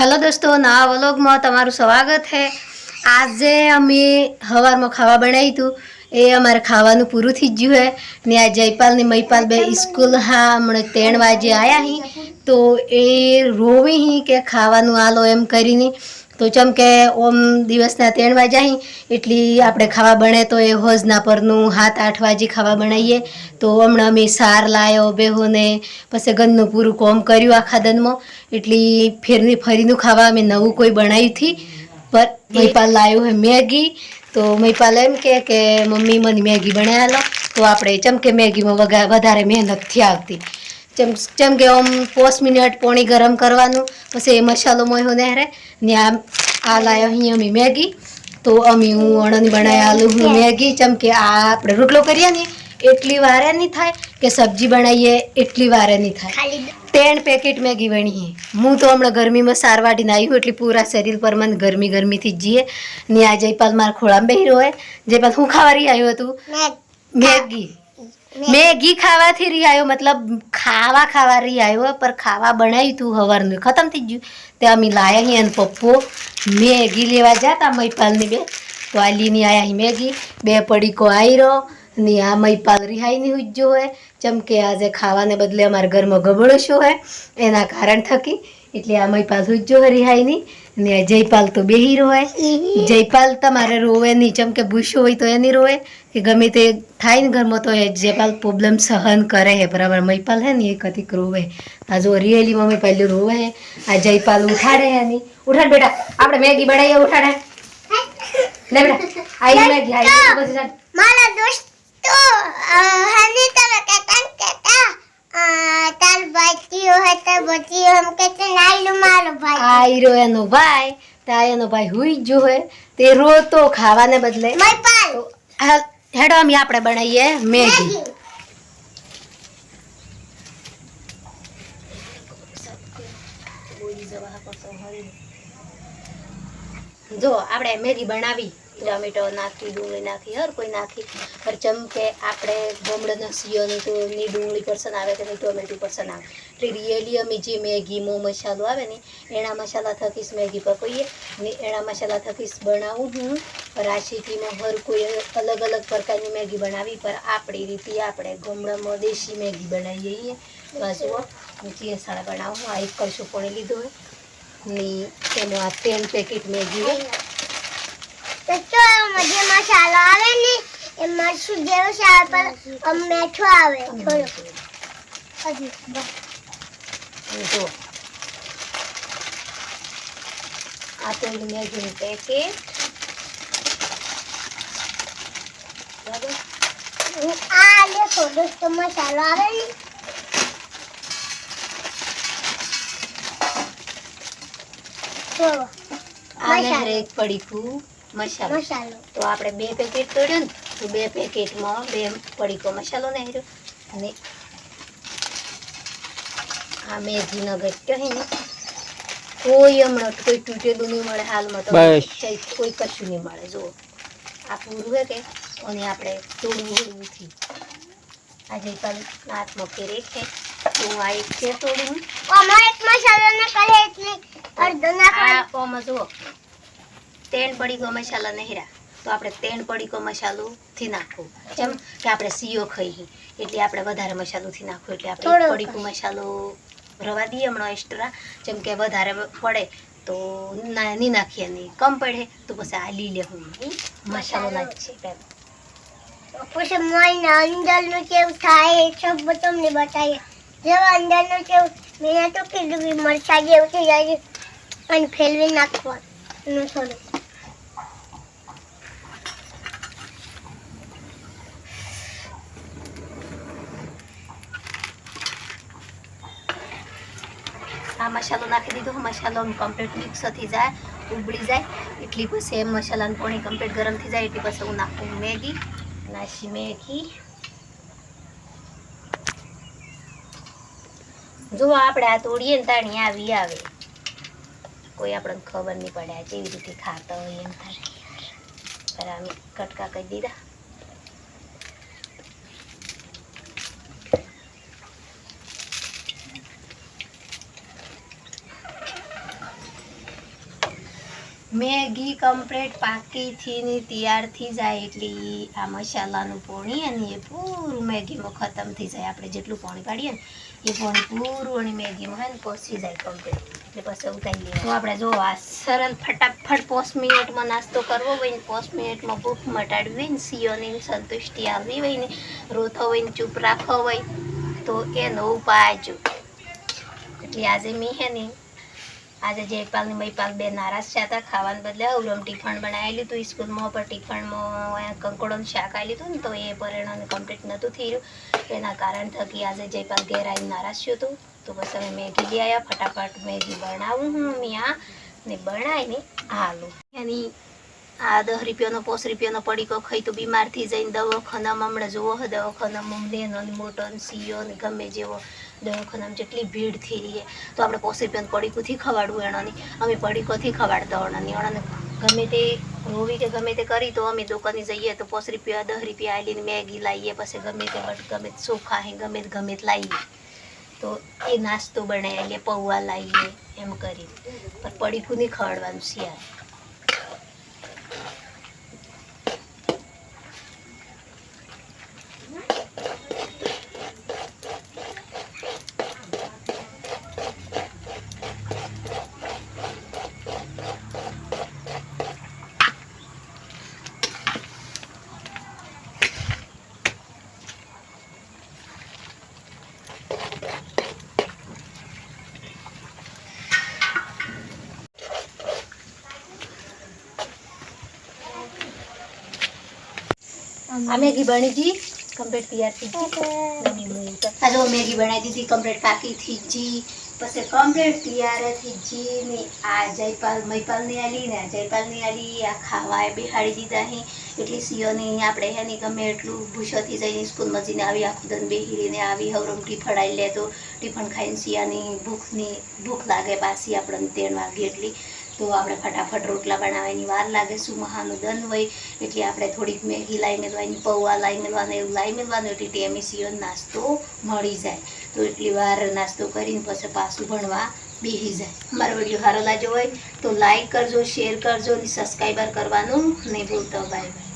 Hello દોસ્તો, નવા વ્લોગમાં તમારું સ્વાગત છે. આજે અમે સવારમાં ખાવા બનાવ્યું હતું એ અમારે ખાવાનું પૂરું થઈ ગયું છે. ને આ જયપાલ ને મહીપાલ બે સ્કૂલ હા, હમણાં ત્રણ વાગે આવ્યા હી. તો એ રોવી હી કે ખાવાનું આલો એમ કરીને. તો ચમ કે ઓમ દિવસના ત્રણ વાગ્યા એટલી આપણે ખાવા બને તો એ હોજના પરનું હાથ આઠ વાગે ખાવા બનાવીએ તો હમણાં અમે સાર લાયો, બેહોને, પછી ગંદનું પૂરું કોમ કર્યું આખા દનમાં એટલી ફેરની ફરીનું ખાવા અમે નવું કોઈ બનાવ્યું હતી પર મહીપાલ લાવ્યું હે મેગી. તો મહીપાલ એમ કે મમ્મી મને મેગી બનાવ્યા લો. તો આપણે ચમ કે મેગીમાં વધારે મહેનતથી આવતી જેમ જેમ કે આમ પોસ મિનિટ પોણી ગરમ કરવાનું પછી એ મસાલો મોયો ને હારે ને આ આ લાયો અહીં અમે મેગી. તો અમે હું અણન બનાવી આલુ હું મેગી જેમ કે આ આપણે રોટલો કરીએ ને એટલી વારે નહીં થાય કે સબ્જી બનાવીએ એટલી વારે નહીં થાય. ત્રણ પેકેટ મેગી વણીએ. હું તો હમણાં ગરમીમાં સારવાટીને આવ્યું આવી એટલે પૂરા શરીર પર મને ગરમી ગરમીથી જ જીએ. ને આ જયપાલ મારા ખોળામાં બેહી હોય. જયપાલ હું ખાવા રહી આવ્યું હતું મેગી. મેગી ખાવાથી રિહાયો મતલબ ખાવા ખાવા રિહાયો પર ખાવા બનાવ્યું તું હવારનું. ખતમ થઈ ગયું. તે અમે લાયા અહીં અને પપ્પો મેગી લેવા જતા મહીપાલની બે. તો આ લીની આયા હી મેગી બે પડીકો આયરો. ને આ મહિપાલ રિહાઈની હુજ્જો હોય જેમ કે આજે ખાવાને બદલે અમારા ઘરમાં ગબડો શું હોય એના કારણ થકી એટલે આ મહિપાલ હુજ્જો હોય રિહાઈની. ને આ જયપાલ તો બેહી રોવે જયપાલ તમારે રોવે નહીં. જેમ કે ભૂસો હોય તો એની રોવે. કે ગમે તે થાય ને ઘરમાં તો એ જયપાલ પ્રોબ્લેમ સહન કરે હે. બરાબર. મયપાલ હે ને એ કતિક રોવે. આ જો રિયલી મમ્મી પહેલું રોવે હે. આ જયપાલ ઉઠાડે હે ની ઉઠાડ બેટા. આપણે મેગી બનાવીએ. ઉઠાડે. લે બેટા. આઈ મેગી. આઈ પછી. મારા દોસ્તો તમે કહેતા ને કહેતા અ, તાર ભાઈઓ હતા બચીઓ હમ કહેતે નાયલું મારો ભાઈ. આયરો એનો ભાઈ તા એનો ભાઈ હુઈ જ હે તે રોતો ખાવાને બદલે. મયપાલ તો આ હેડો અમે આપણે બનાવીએ મેગી. જો આપણે મેગી બનાવી. ટમેટો નાખી, ડુંગળી નાખી, હર કોઈ નાખી. પર જેમ કે આપણે ગમડાના સિયોની તો ની ડુંગળી પર્સન આવે કે નહીં ટોમેટો પર્સન આવે. એટલે રિયલી અમે જે મેગીમો મસાલો આવે ને, એના મસાલા થકીશ મેગી પકવીએ ને એના મસાલા થકીશ બનાવું હું. રાશીથીમાં હર કોઈ અલગ અલગ પ્રકારની મેગી બનાવી પર આપણી રીતે આપણે ગમડામાં દેશી મેગી બનાવીએ છીએ. બાજુ જે સાડા બનાવું, આ એક કલશું પણ લીધું હોય. ને એનું આ તેલ પેકેટ મેગી હોય. તો તો મજે મસાલો આવે ને એ જેવો આ પર આમ આવે. થોડું હજી જો આ તો પેકેટ. આ દેખો મસાલો આવે ને. આને મસાલો. હરેક પડીકું મસાલો. મસાલો. તો આપણે બે પેકેટ તોડ્યું ને તો બે પેકેટમાં બે પડીકો મસાલો નાખ્યો. અને આ મેથીનો ગટ્યો હે ને કોઈ હમણાં કોઈ તૂટેલું નહીં મળે હાલમાં તો. કોઈ કશું નહીં મળે જુઓ. આ પૂરું હે કે? અને આપણે તોડવું હોય નથી આ જયપાલ હાથમાં ફેરે છે તો હું આ એક છે તોડું. ઓમાં એક મસાલો ને કરે એટલે અડધો નાખવાનો. આ ઓમાં જુઓ. તેણ પડીકો મસાલા નહેરા. તો આપણે તેણ પડીકો મસાલો થી નાખવું જેમ કે આપણે સીઓ ખાઈ એટલે આપણે વધારે મસાલોથી નાખવું એટલે આપણે પડીકો મસાલો રવા દઈએ હમણાં એક્સ્ટ્રા જેમ કે વધારે પડે તો નહીં નાખીએ નહીં કમ પડે તો પછી આ લીલે હું? મસાલો નાખીએ પછી મઈને અંદરનું કેવું થાય એ સબ તમને બતાવીએ જેવા અંદરનું કેવું મેં તો કીધું કે મરચા જેવું થઈ જાય અને ફેરવી નાખવાનું થોડું મસાલો નાખી દીધો. મસાલો કમ્પ્લીટ મિક્સ થઈ જાય, ઉબળી જાય. એટલી પછી એમ મસાલાનું પાણી કમ્પ્લીટ ગરમ થઈ જાય, એટલી પછી હું નાખું મેગી. નાખી મેગી. જો આપણે આ તોડીએ ને તાણી આવી આવે. કોઈ આપણને ખબર નહીં પડે કેવી રીતે ખાતા હોય એમ થાય પર આમ કટકા કરી દીધા. મેગી કમ્પ્લેટ પાકીથી ને તૈયાર થઈ જાય એટલી આ મસાલાનું પોણી અને એ પૂરું મેગીમાં ખતમ થઈ જાય. આપણે જેટલું પાણી પાડીએ ને એ પાણી પૂરું અને મેગીમાં હે ને પોસી જાય કમ્પ્લેટ એટલે પછી ઉતારી લઈએ તો આપણે જો આ સરળ ફટાફટ પોસ મિનિટમાં નાસ્તો કરવો હોય ને પોસ મિનિટમાં ભૂખ મટાડવી હોય ને સિયોની સંતુષ્ટિ આવવી હોય ને રોતો હોય ને, ચૂપ રાખવો હોય, તો એનો ઉપાય જો એટલે આજે મેં હે ને આજે જયપાલ ને મયપાલ બે નારાજ થયા હતા, ખાવાને બદલે અવરમ ટિફણ બનાવી લીધું, સ્કૂલમાં પણ ટિફણમાં કંકોડોનું શાક આવી લીધું ને તો એ પરિણામ કમ્પ્લીટ નહોતું થયું એના કારણ થકી આજે જયપાલ ઘેર આવીને નારાજ થયું હતું. તો બસ અમે મેગી લઈ આવ્યા, ફટાફટ મેગી બનાવું હું મિયા ને બનાવીને હાલું એની આ દસ રૂપિયાનો, પોસ રૂપિયાનો પડીકો ખાઈ તો બીમાર થઈ જઈને દવાખાનામાં હમણાં જુઓ, દવાખાનામાં નેનો મોટો ને સીયો ને ગમે જેવો દવાખાનામાં જેટલી ભીડ થઈ રહી તો આપણે પોસિબલ પડીકુંથી ખવાડવું એનાની? અમે પડીકોથી ખવાડતા ઓણાની એણાને ગમે તે રોવી કે ગમે તે કરી તો અમે દુકાને જઈએ તો પોસ રૂપિયા, દસ રૂપિયા આવીને મેગી લાવીએ, પછી ગમે તે બટ ગમે તે ચોખા હે ગમે ગમે તે લાવીએ. તો એ નાસ્તો બનાવી લઈએ પૌવા લાવીએ, એમ કરી પણ પડીકું નહીં ખવાડવાનું શિયાળ આ મેગી બની હતી કમ્પ્લીટ તૈયાર થઈ આ જો મેગી બનાવી દીધી કમ્પ્લીટ પાકી થઈ જી પછી કમ્પ્લીટ તૈયાર થઈ જી ને આ જયપાલ મયપાલની આલી ને આ જયપાલની આલી આ ખાવા બેહાડી દીધા હી. એટલી સિયોની આપણે હે ને ગમે એટલું ભૂસોથી જઈને સ્કૂલમાં જઈને આવી આખું દન બેહીને આવી હવરમ ટીફણ આવી લે તો ટીફણ ખાઈને સિયાની ભૂખની ભૂખ લાગે બાસી આપણને ત્રણ વાગે એટલી તો આપણે ફટાફટ રોટલા બનાવવાની વાર લાગે મહાનું દન હોય, એટલે આપણે થોડીક મેગી લાવી મેળવાની પૌવા લાવી મેળવાનું એવું લાવી મેળવાનું એટલે ટેમી સિયો નાસ્તો મળી જાય. તો એટલી વાર નાસ્તો કરીને પછી પાછું ભણવા બેસી જાય. મારો વીડિયો સારો લાગ્યો હોય તો લાઈક કરજો, શેર કરજો અને સબસ્ક્રાઈબર કરવાનું નહીં ભૂલતા. Bye bye